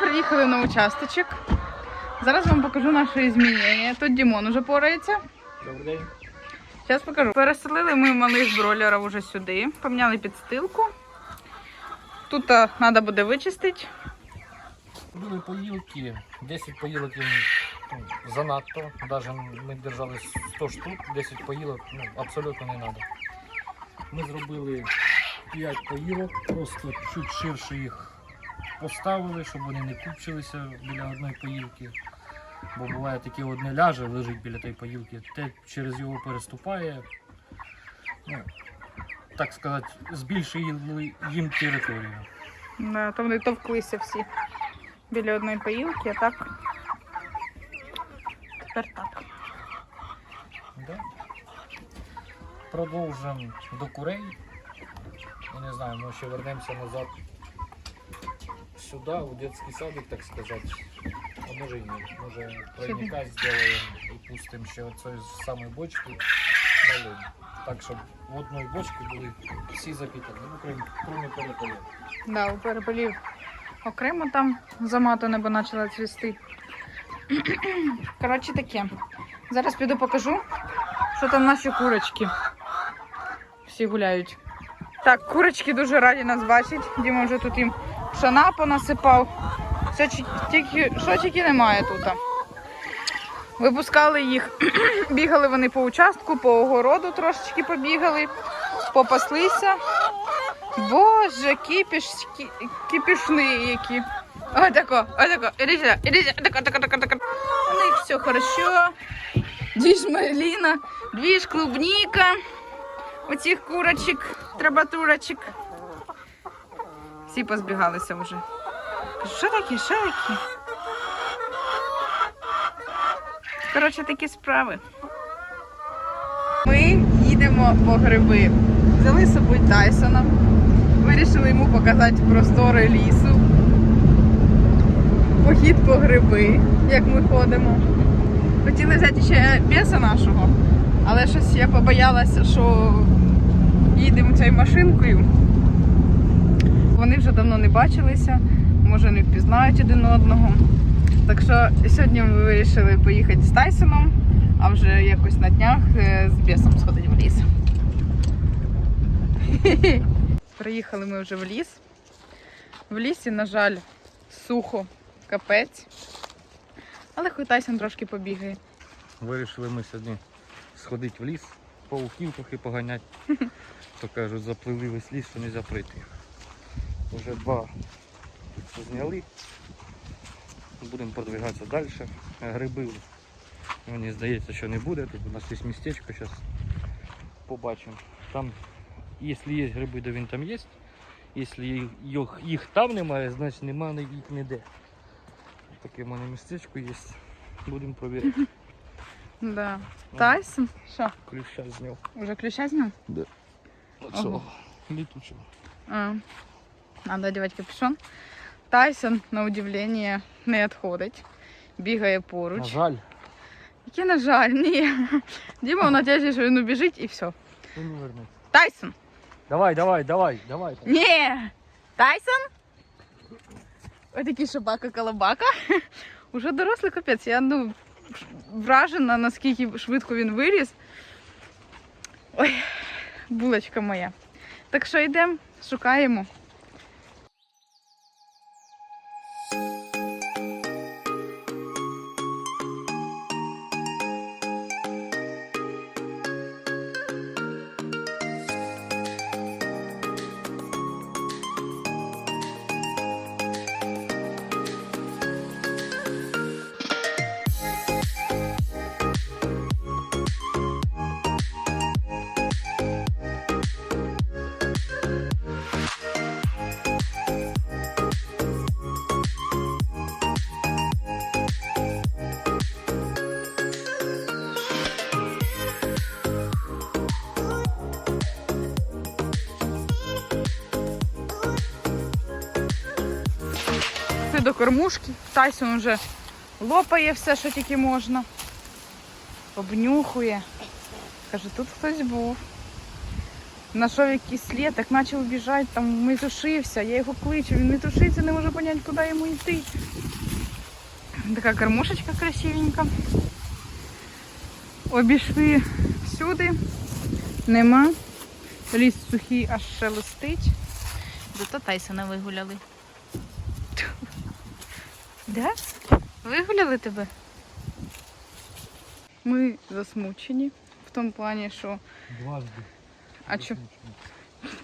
приїхали на участочок. Зараз вам покажу наше змінення. Тут Дімон уже порається. Добрий день. Зараз покажу. Переселили ми малих бройлерів уже сюди, поміняли підстилку. Тут треба буде вичистити. Були поїлки, 10 поїлок їм ну, занадто. Навіть ми держали 100 штук, 10 поїлок ну, абсолютно не треба. Ми зробили 5 поїлок, просто чуть ширше їх поставили, щоб вони не купчилися біля одної поїлки. Бо буває таке одне ляже, лежить біля тієї поїлки, те через його переступає. Ну, так сказати, збільшує їм територію. Да, то вони товклися всі біля одної поїлки, а так. Тепер так. Да. Продовжимо до курей. Я не знаю, ми ще вернемося назад сюди, у дитячий садик, так сказати. А може і ні. Може тройника зробимо і пустимо ще оцеї з самої бочки малим. Так, щоб в одній бочці були всі запітані, ну, крім, крім перепалів. Да, у перепелів окремо там заматане, бо почала цвісти. Коротше таке. Зараз піду покажу, що там наші курочки. Всі гуляють. Так, курочки дуже раді нас бачать. Діма вже тут їм пшона понасипав. Все, тільки, що тільки немає тут. Випускали їх, бігали вони по участку, по огороду трошечки побігали, попаслися. Боже, кипіш, кі- кипішни які. Отако, отако, іди сюди, іди сюди, тако, тако, тако, тако. У них все хорошо. Дві ж малина, дві ж клубніка. У цих курочок, трабатурочок. Всі позбігалися вже. Що таке, що таке? Коротше, такі справи. Ми їдемо по гриби. Взяли з собою Тайсона. Вирішили йому показати простори лісу. Похід по гриби, як ми ходимо. Хотіли взяти ще беса нашого, але щось я побоялася, що їдемо цією машинкою. Вони вже давно не бачилися, може не впізнають один одного. Так що сьогодні ми вирішили поїхати з Тайсоном, а вже якось на днях е, з бесом сходити в ліс. Приїхали ми вже в ліс. В лісі, на жаль, сухо, капець. Але хоч Тайсон трошки побігає. Вирішили ми сьогодні сходити в ліс, пауків трохи поганяти. То кажуть, заплили весь ліс, що не можна пройти. Вже два зняли. Будемо продвигатися далі. Гриби мені здається, що не буде. Тут у нас є містечко, зараз побачимо. Там, якщо є гриби, то він там є. Якщо їх, там немає, значить немає їх ніде. Таке в мене містечко є. Будемо провіряти. Да. Тайсон? Що? Ключа зняв. Уже ключа зняв? Оцього. Літучого. А. Надо одягати капюшон. Тайсон, на удивлення, не відходить. Бігає На поруч. жаль, Яке на жаль, ні. Діма в надіжді, що він убіжить і все. він не вернеться. Тайсон! Давай, давай, давай, давай. Ні! Тайсон? Ось такий собака-колобака. Уже дорослий капець. Я ну, вражена, наскільки швидко він виріс. Ой, булочка моя. Так що йдемо, шукаємо. До кормушки. Тайсон вже лопає все, що тільки можна. Обнюхує. Каже, тут хтось був. Нашов якийсь слід, так почав біжати, там метушився, я його кличу, він метушиться, не може зрозуміти, куди йому йти. Така кормушечка красивенька. Обійшли всюди, нема. Ліс сухий аж шелестить. Зато Тайсона вигуляли. Да? Вигуляли тебе? Ми засмучені в тому плані, що Дважди. А чо?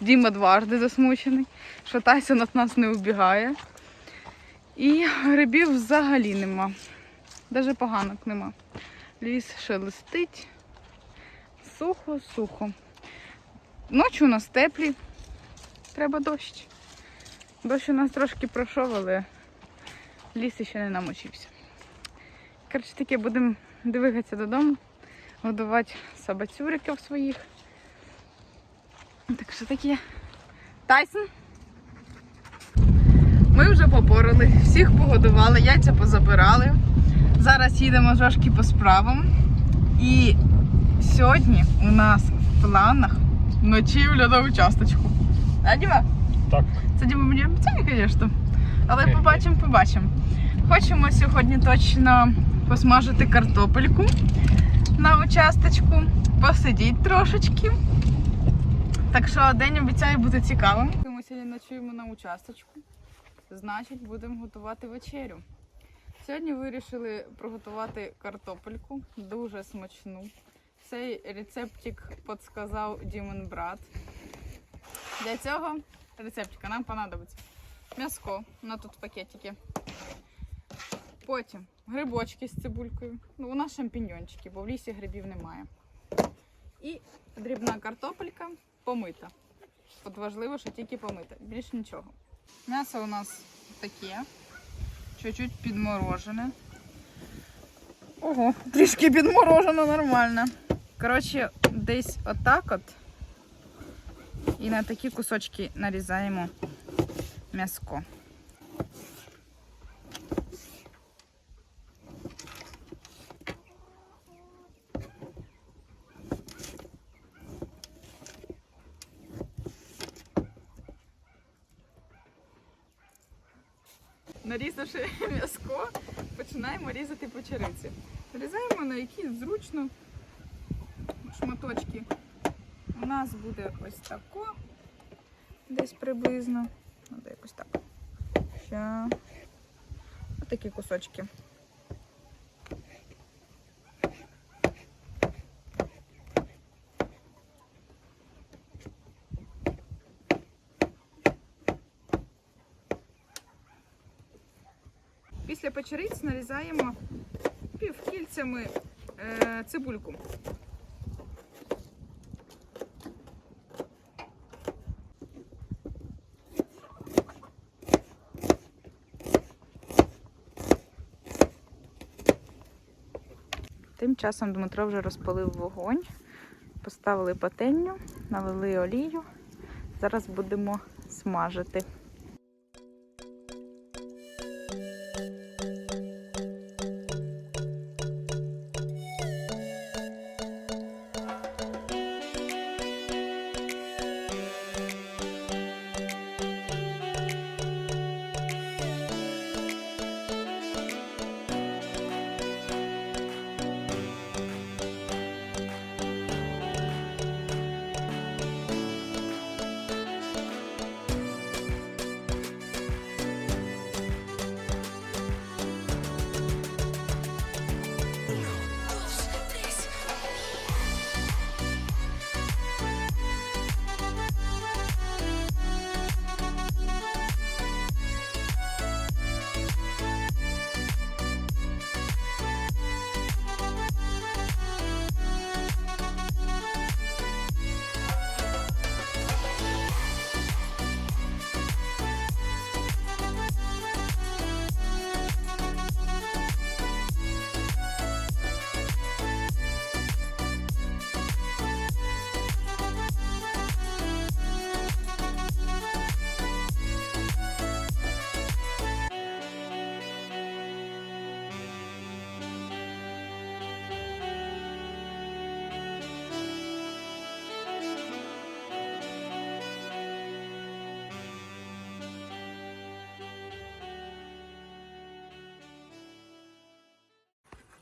Діма дважди засмучений, що Тайсон від нас не убігає. І грибів взагалі нема. Навіть поганок нема. Ліс шелестить. Сухо, сухо. Ночі у нас теплі. Треба дощ. Дощ у нас трошки пройшов, але ліс ще не намочився. Коротше, таке будемо дивитися додому, годувати собацюриків своїх. Так що таке? Тайсон? Ми вже попорали, всіх погодували, яйця позабирали. Зараз їдемо трошки по справам. І сьогодні у нас в планах ночівля на участочку. А, Діма? Так. Це Діма мені обіцяє, звісно. Але побачимо, побачимо. Хочемо сьогодні точно посмажити картопельку на участочку, посидіти трошечки. Так що день обіцяє бути цікавим. Ми сьогодні ночуємо на участочку. Значить, будемо готувати вечерю. Сьогодні вирішили приготувати картопельку, дуже смачну. Цей рецептик підсказав Дімон брат. Для цього рецептика нам понадобиться м'яско, на тут пакетики. Потім грибочки з цибулькою. Ну, у нас шампіньончики, бо в лісі грибів немає. І дрібна картопелька помита. От важливо, що тільки помита. Більше нічого. М'ясо у нас таке. Чуть-чуть підморожене. Ого, трішки підморожено нормально. Коротше, десь отак от. І на такі кусочки нарізаємо м'яско. Нарізавши м'яско, починаємо різати печериці. Різаємо на які зручно шматочки. У нас буде ось тако, десь приблизно. Надо якось так. Ось такі кусочки. Печериць нарізаємо півкільцями е, цибульку. Тим часом Дмитро вже розпалив вогонь, поставили пательню, налили олію. Зараз будемо смажити.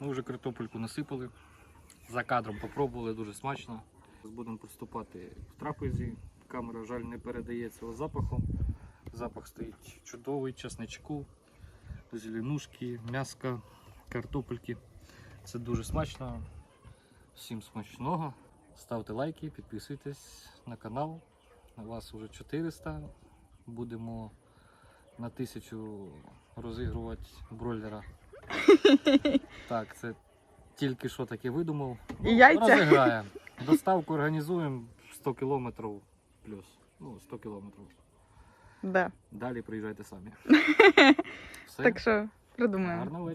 Ми вже картопельку насипали. За кадром попробували, дуже смачно. Будемо приступати в трапезі. Камера, жаль, не передає цього запаху. Запах стоїть чудовий, чесничку, зеленушки, м'яска, картопельки. Це дуже смачно. Всім смачного. Ставте лайки, підписуйтесь на канал. У вас вже 400. Будемо на тисячу розігрувати бройлера. Так, це тільки що таке видумав. І яйця. Розіграємо. Доставку організуємо 100 кілометрів плюс. Ну, 100 кілометрів. Да. Далі приїжджайте самі. Все. Так що придумаємо. Гарного вечора.